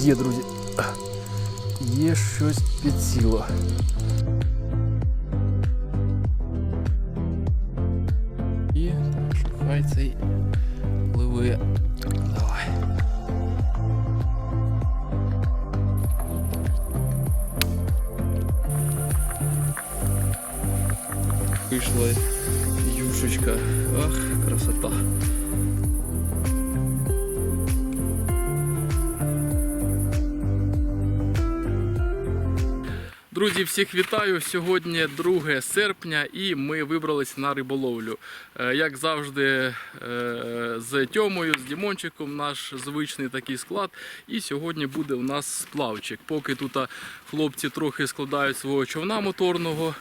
Є, друзі. Є щось підсіло. Друзі, всіх вітаю! Сьогодні 2 серпня і ми вибрались на риболовлю. Е, Як завжди, е, з Тьомою, з Дімончиком, наш звичний такий склад. І сьогодні буде у нас сплавчик. Поки тут хлопці трохи складають свого човна моторного.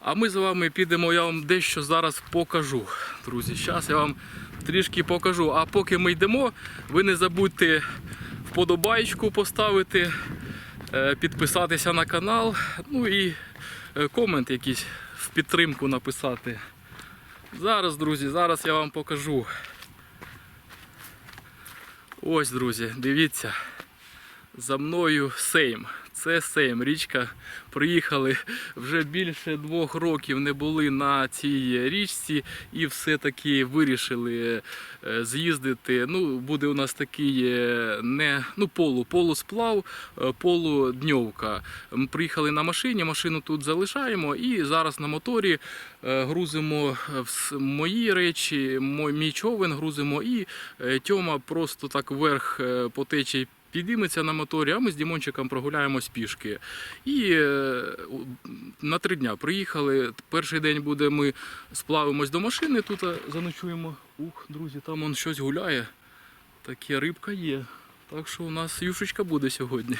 А ми з вами підемо, я вам дещо зараз покажу. Друзі, зараз я вам трішки покажу. А поки ми йдемо, ви не забудьте вподобайку поставити підписатися на канал, ну і е, комент якийсь в підтримку написати. Зараз, друзі, зараз я вам покажу. Ось, друзі, дивіться. За мною Сейм. Це Сейм, річка. Приїхали вже більше двох років не були на цій річці і все-таки вирішили е, з'їздити. Ну, буде у нас такий е, не ну, полу, полусплав, е, полудньовка. Ми приїхали на машині, машину тут залишаємо і зараз на моторі грузимо мої речі, мій човен грузимо і Тьома просто так вверх по течії підійметься на моторі, а ми з Дімончиком прогуляємось пішки. І е, на три дня приїхали. Перший день буде, ми сплавимось до машини, тут е, заночуємо. Ух, друзі, там он щось гуляє. Таке рибка є. Так що у нас юшечка буде сьогодні.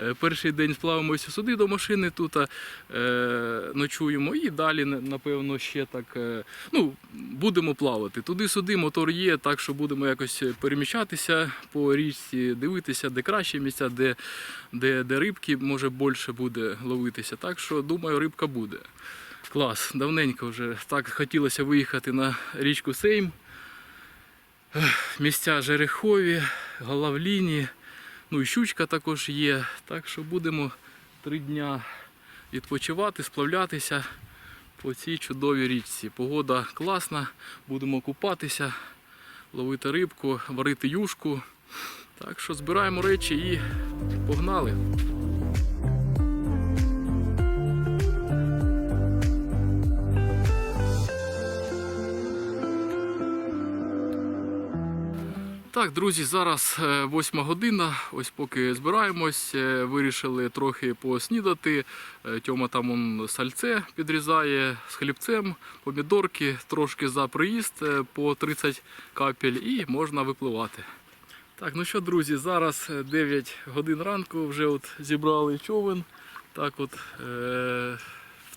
Е, Перший день сплавимося сюди до машини, тут е, ночуємо і далі, напевно, ще так. Е, ну, будемо плавати. Туди-сюди мотор є, так що будемо якось переміщатися по річці, дивитися, де кращі місця, де, де, де рибки може більше буде ловитися. Так що думаю, рибка буде. Клас, давненько вже так хотілося виїхати на річку Сейм. Місця Жерехові, Головліні, ну і щучка також є. Так що будемо три дня відпочивати, сплавлятися по цій чудовій річці. Погода класна, будемо купатися, ловити рибку, варити юшку. Так що збираємо речі і погнали. Так, друзі, зараз е, восьма година. Ось поки збираємось, е, вирішили трохи поснідати. Е, Тьома там он сальце підрізає з хлібцем, помідорки, трошки за приїзд е, по 30 капель і можна випливати. Так, ну що, друзі, зараз е, 9 годин ранку, вже от зібрали човен. Так от е-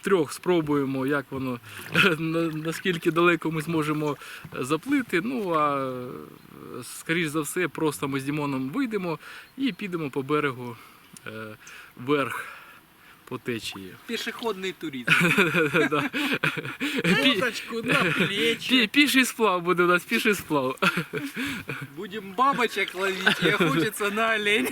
втрьох спробуємо, як воно наскільки далеко ми зможемо заплити. Ну а е, скоріш за все, просто ми з Дімоном вийдемо і підемо по берегу е, вверх по течії. Пешеходный туризм. Піший сплав буде у нас, піший сплав. Будем бабочек ловить и охотиться на олень.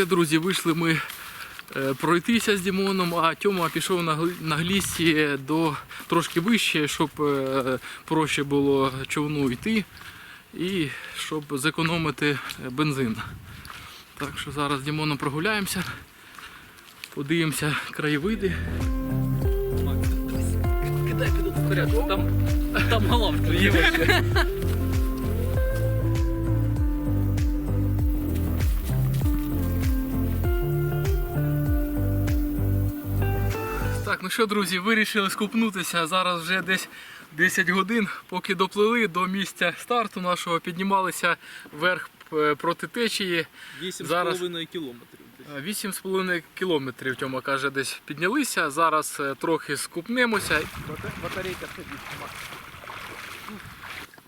Все, друзі, вийшли ми е, пройтися з Дімоном, а Тьома пішов на, гл- глісі до трошки вище, щоб е, проще було човну йти і щоб зекономити е, бензин. Так що зараз з Дімоном прогуляємося, подивимося краєвиди. Кидай піду вперед, там, там головка є. Так, ну що, друзі, вирішили скупнутися. Зараз вже десь 10 годин, поки доплили до місця старту нашого, піднімалися вверх е, проти течії. 8,5 кілометрів. Е, 8,5 кілометрів, Тьома каже, десь піднялися. Зараз е, трохи скупнемося. Батарейка.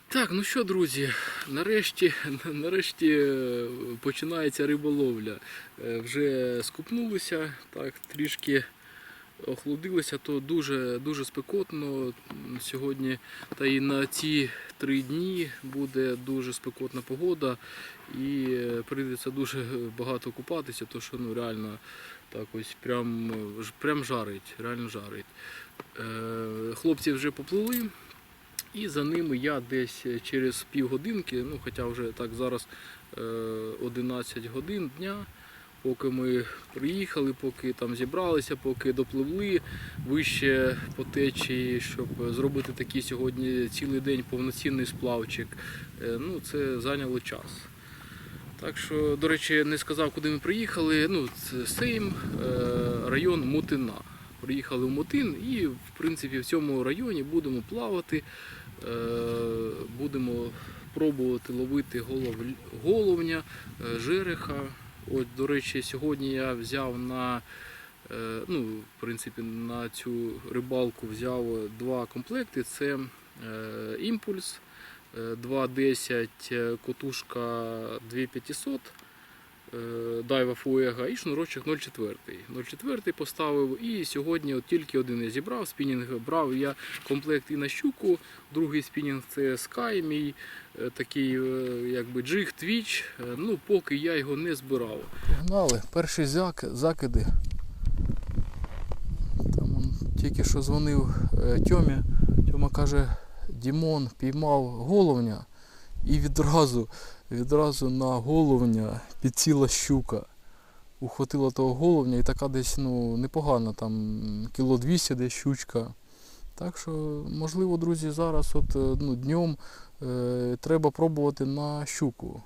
Так, ну що, друзі, нарешті, нарешті е, починається риболовля. Е, Вже скупнулися, так, трішки охолодилися, то дуже, дуже спекотно сьогодні. Та і на ці три дні буде дуже спекотна погода і е, прийдеться дуже багато купатися, то що ну реально так ось прям, е, прям жарить, реально жарить. Е, Хлопці вже поплили. І за ними я десь через півгодинки, ну хоча вже так зараз е, 11 годин дня, поки ми приїхали, поки там зібралися, поки допливли вище по течії, щоб зробити такий сьогодні цілий день повноцінний сплавчик. Е, ну, це зайняло час. Так що, до речі, не сказав, куди ми приїхали. Ну, це Сейм, е, район Мутина. Приїхали в Мутин і, в принципі, в цьому районі будемо плавати, е, будемо пробувати ловити голов, головня, жереха. От, до речі, сьогодні я взяв на, е, ну, в принципі, на цю рибалку взяв два комплекти. Це е, імпульс. Е, 2.10 е, котушка 2500 е, дайва фуега і шнурочок 0,4. 0,4 поставив і сьогодні от тільки один я зібрав. Спінінг брав я комплект і на щуку. Другий спінінг це Sky, мій е, такий е, якби джиг, твіч. Е, Ну, поки я його не збирав. Погнали, перші закиди. Там он тільки що дзвонив е, Тьомі. Тьома каже, Дімон піймав головня і відразу, відразу на головня підсіла щука. Ухватила того головня і така десь ну, непогана, там кіло 200 десь щучка. Так що, можливо, друзі, зараз от, е, ну, днем е, треба пробувати на щуку.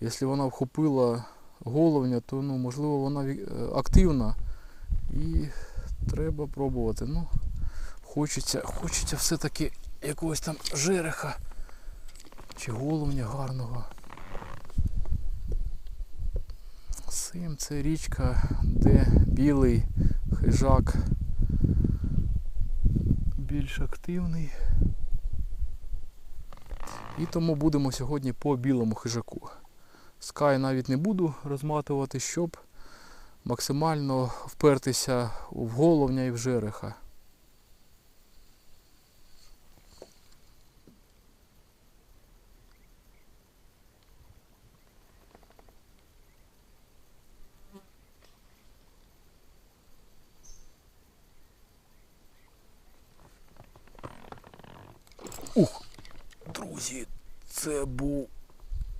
Якщо вона вхопила головня, то ну, можливо вона е, активна і треба пробувати. Ну, хочеться, хочеться все-таки якогось там жереха чи головня гарного. Сим це річка, де білий хижак більш активний. І тому будемо сьогодні по білому хижаку. Скай навіть не буду розматувати, щоб максимально впертися в головня і в жереха. Ух, друзі, це був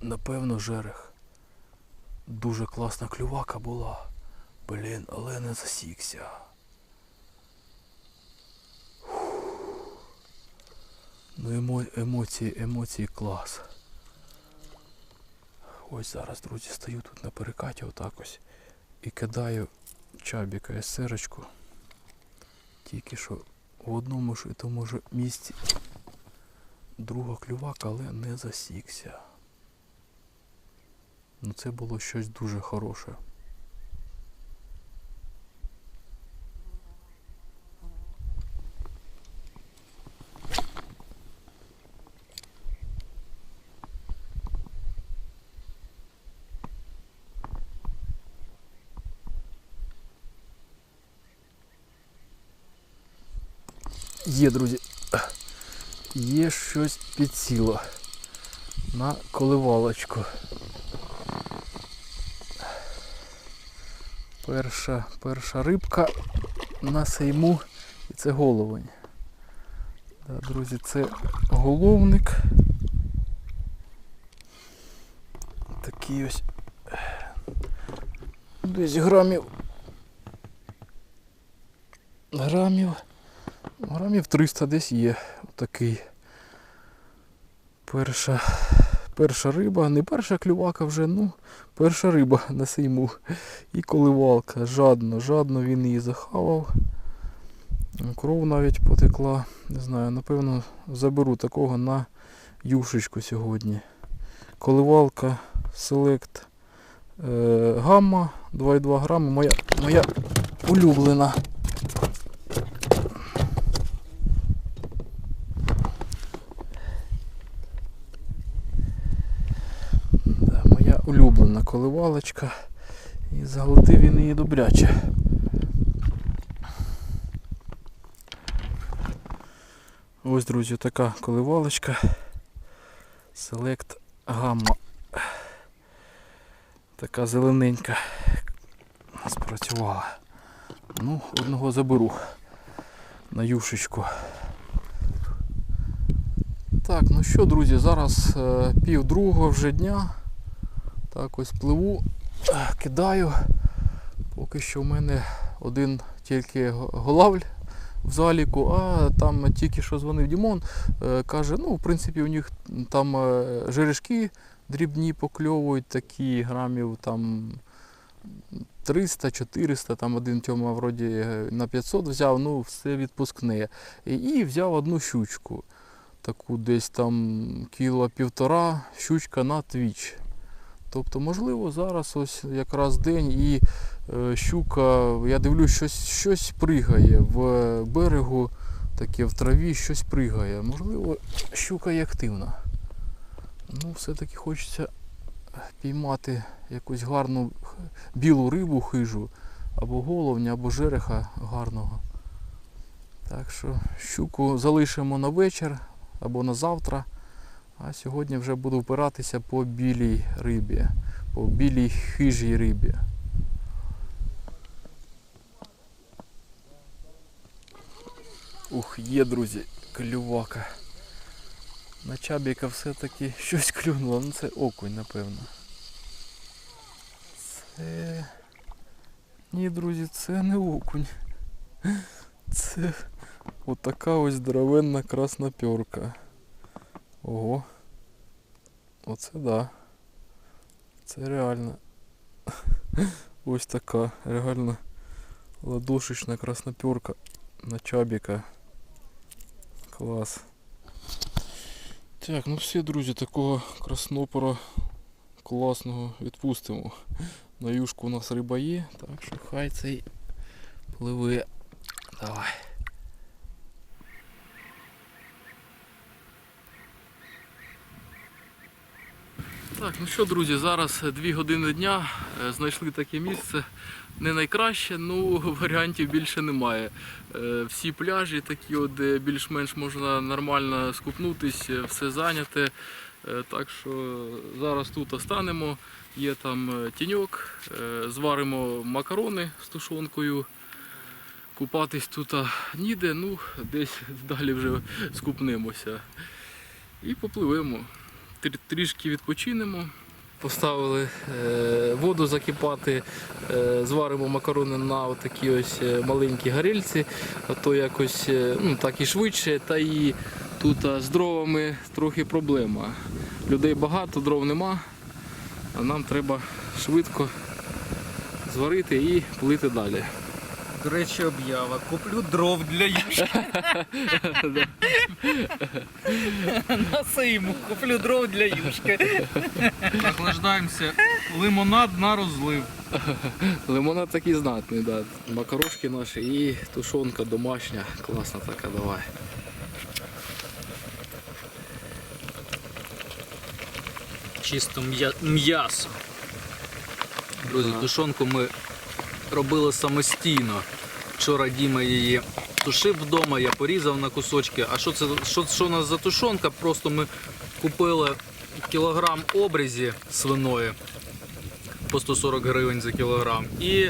напевно жерех. Дуже класна клювака була. Блін, але не засікся. Ну емо... емоції, емоції клас. Ось зараз, друзі, стою тут на перекаті отак ось і кидаю чабіка есерочку. Тільки що в одному ж і тому ж місці друга клювака, але не засікся. Ну це було щось дуже хороше. Є, друзі. Є щось підсіло на коливалочку. Перша, перша рибка на сейму і це головень. Да, друзі, це головник. Такий ось десь грамів. Грамів. Грамів 300 десь є. Такий. Перша, перша риба, не перша клювака вже, ну, перша риба на сейму. І коливалка. Жадно, жадно він її захавав. Кров навіть потекла. Не знаю, напевно, заберу такого на юшечку сьогодні. Коливалка Select е, Гамма 2,2 грами. Моя, моя улюблена. Да, моя улюблена коливалочка. І заглотив він її добряче. Ось, друзі, така коливалочка. Select Gamma. Така зелененька. Спрацювала. Ну, одного заберу на юшечку. Так, ну що, друзі, зараз е, пів другого вже дня. Так, ось пливу, кидаю. Поки що в мене один тільки го- голавль в заліку, а там тільки що дзвонив Дімон, е, каже, ну, в принципі, у них там е, жерешки дрібні покльовують, такі грамів там 300-400, там один Тьома вроді е, на 500 взяв, ну все відпускне. І взяв одну щучку. Таку десь там кіло півтора щучка на твіч. Тобто, можливо, зараз ось якраз день і е, щука, я дивлюсь, щось, щось пригає в берегу, таке в траві щось пригає. Можливо, щука і активна. Ну, все-таки хочеться піймати якусь гарну білу рибу хижу, або головня, або жереха гарного. Так що щуку залишимо на вечір або на завтра. А сьогодні вже буду впиратися по білій рибі, по білій хижій рибі. Ух, є, друзі, клювака. На чабіка все-таки щось клюнуло, ну це окунь, напевно. Це. Ні, друзі, це не окунь. Це отака ось здоровенна красноперка. Ого. Оце да. Це реально. Ось така реально ладошечна красноперка на чабіка. Клас. Так, ну все, друзі, такого краснопора класного відпустимо. На юшку у нас риба є, так що хай цей пливе. Давай. Так, ну що, друзі, зараз 2 години дня. е, Знайшли таке місце. Не найкраще, ну варіантів більше немає. Е, Всі пляжі такі, де більш-менш можна нормально скупнутись, е, все зайняте. Так що зараз тут останемо. Є там тіньок, зваримо макарони з тушонкою. Купатись тут ніде, ну десь далі вже скупнемося. І попливемо. Трі- Трішки відпочинемо. Поставили е, воду закипати, е, зваримо макарони на такі ось е, маленькі гарельці, а то якось ну, так і швидше, та і тут з дровами трохи проблема. Людей багато, дров нема, а нам треба швидко зварити і плити далі. До речі, об'ява. Куплю дров для юшки. На сейму куплю дров для юшки. Охлаждаємося. Лимонад на розлив. Лимонад такий знатний, да. Макарошки наші і тушонка домашня, класна така, давай. Чисто м'я- м'ясо. Друзі, Ага. тушонку ми робили самостійно. Вчора Діма її тушив вдома, я порізав на кусочки. А що це що, що у нас за тушонка? Просто ми купили кілограм обрізі свиної по 140 гривень за кілограм. І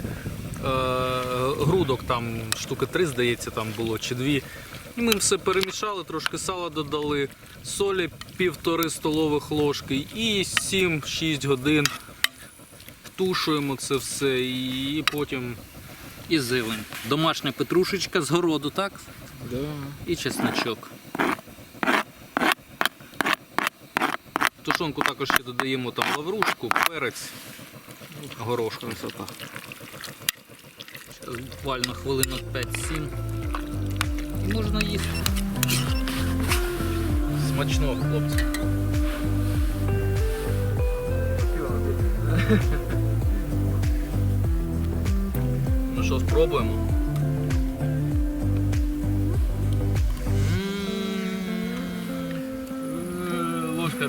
грудок, там штуки три, здається, там було чи дві. І ми все перемішали, трошки сала додали, солі півтори столових ложки і 7-6 годин тушуємо це все і потім і зелень. Домашня петрушечка з городу, так? Да. І чесночок. Тушонку також ще додаємо там лаврушку, перець, горошку. Зараз буквально хвилинок 5-7. І можна їсти. Смачного, хлопці. Що, спробуємо? Ложка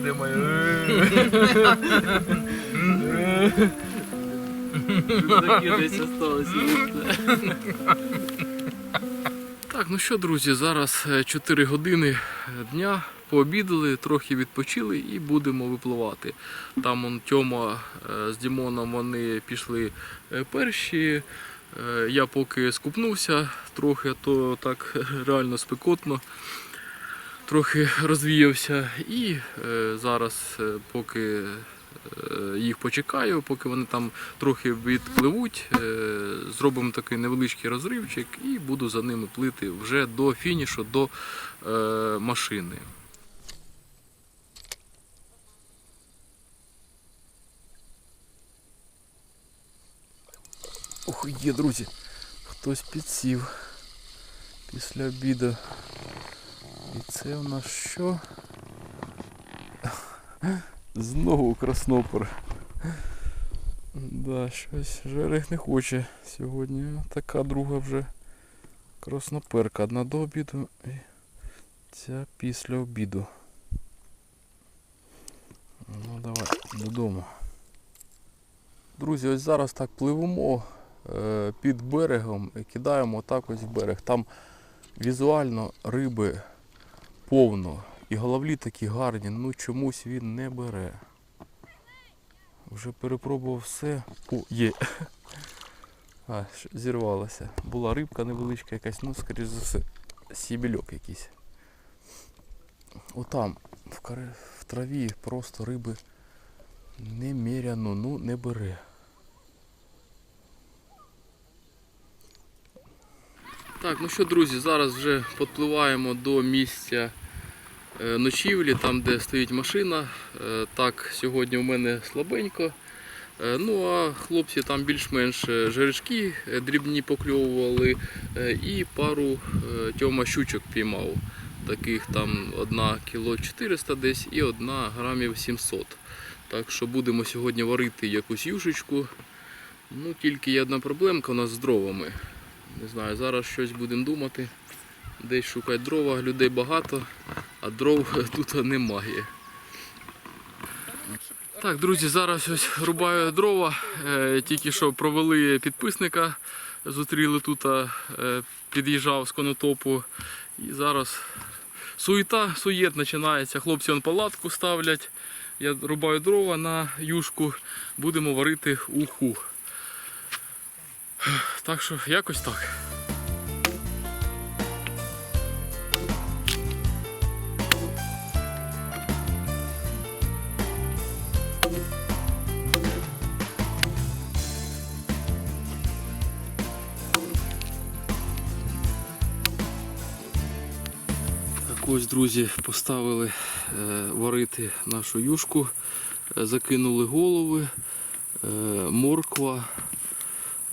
осталось. Так, ну що, друзі, зараз е, 4 години е, дня. Пообідали, трохи відпочили і будемо випливати. Там он Тьома е, з Дімоном вони пішли е, перші. Е, Я поки скупнувся трохи, то так реально спекотно. Трохи розвіявся і е, зараз, е, поки їх почекаю, поки вони там трохи відпливуть, зробимо такий невеличкий розривчик і буду за ними плити вже до фінішу, до машини. Ох, є, друзі, хтось підсів після обіду. І це у нас що? Знову краснопер. Да, щось жерех не хоче сьогодні. Така друга вже красноперка. Одна до обіду і ця після обіду. Ну давай додому. Друзі, ось зараз так пливемо під берегом і кидаємо так ось в берег. Там візуально риби повно. І головлі такі гарні, ну чомусь він не бере. Вже перепробував все. О, є. А, зірвалося. Була рибка невеличка якась, ну, скоріш за все, сібільок якийсь. Отам, в, в траві просто риби неміряно, ну не бере. Так, ну що, друзі, зараз вже підпливаємо до місця е, ночівлі, там де стоїть машина. Е, Так, сьогодні у мене слабенько. Е, Ну а хлопці там більш-менш е, дрібні покльовували і пару тьома щучок піймав. Таких там одна кіло 400 десь і одна грамів 700. Так що будемо сьогодні варити якусь юшечку. Ну тільки є одна проблемка у нас з дровами. Не знаю, зараз щось будемо думати. Десь шукати дрова, людей багато, а дров тут немає. Так, друзі, зараз ось рубаю дрова. Е, Тільки що провели підписника, зустріли тут, е, під'їжджав з конотопу. І зараз суєта, суєт починається. Хлопці он палатку ставлять. Я рубаю дрова на юшку, будемо варити уху. Так що якось так. Ось, друзі, поставили е, варити нашу юшку, Е, закинули голови, е, морква,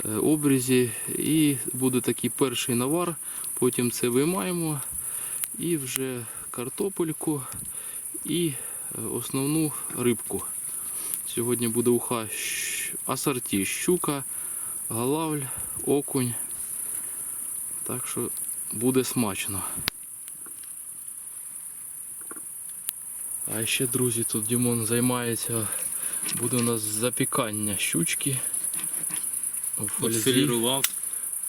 обрізі і буде такий перший навар. Потім це виймаємо і вже картопельку і е, основну рибку. Сьогодні буде уха асорті, щука, галавль, окунь. Так що буде смачно. А ще, друзі, тут Дімон займається. Буде у нас запікання щучки. Отфілірував.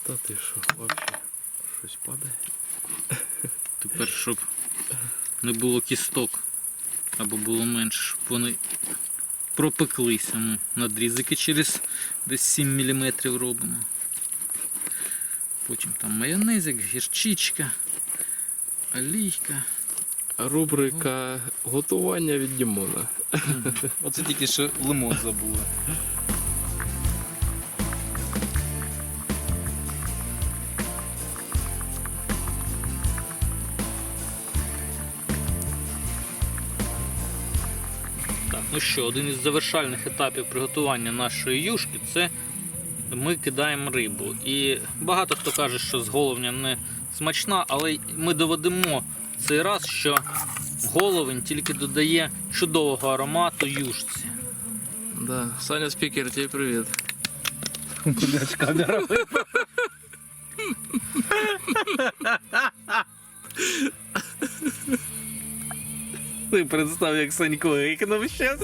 Та ти що, взагалі щось падає. Тепер, щоб не було кісток, або було менше, щоб вони пропеклися. Ми надрізики через десь 7 мм робимо. Потім там майонезик, гірчичка, олійка. Рубрика готування від Дімона. Оце тільки що лимон забули. ну що, один із завершальних етапів приготування нашої юшки це ми кидаємо рибу. І багато хто каже, що з головня не смачна, але ми доведемо цей раз, що головень тільки додає чудового аромату юшці. Да. Саня спікер, тебе привіт. Блять, камера Ти представ, як Санько гикнув щас.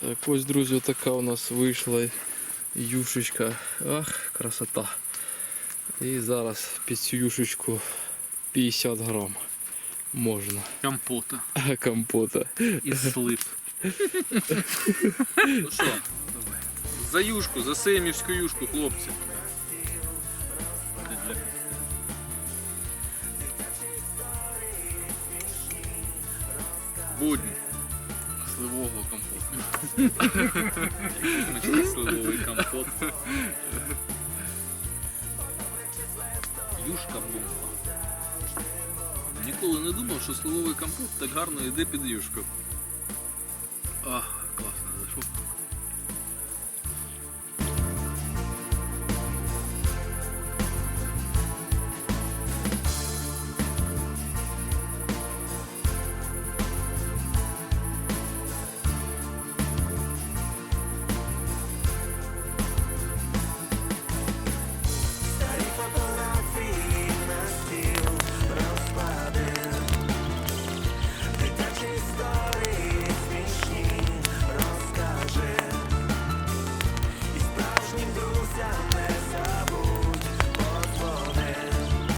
Так, ось, друзі, така у нас вийшла юшечка. Ах, красота. І зараз під цю юшечку 50 грам можна Компота компота. із слив. Ну що, за юшку, за сеймівську юшку, хлопці. Будні. Сливового компота. Ніколи не думав, що сливовий компот так гарно йде під юшку. Ах.